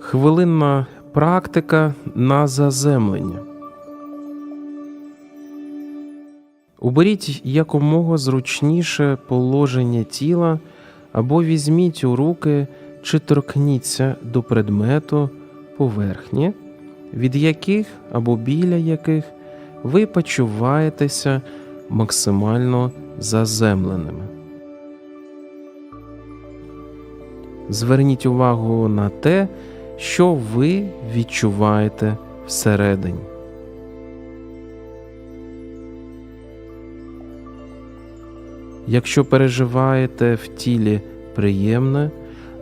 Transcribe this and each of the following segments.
Хвилинна практика на заземлення. Уберіть якомога зручніше положення тіла або візьміть у руки чи торкніться до предмету поверхні, від яких або біля яких ви почуваєтеся максимально заземленими. Зверніть увагу на те, що ви відчуваєте всередині. Якщо переживаєте в тілі приємне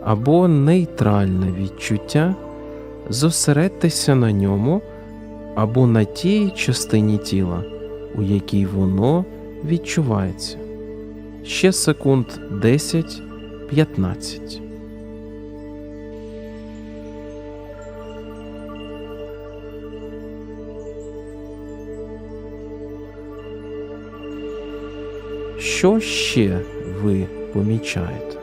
або нейтральне відчуття, зосередьтеся на ньому або на тій частині тіла, у якій воно відчувається. Ще секунд 10-15. Що ще ви помічаєте?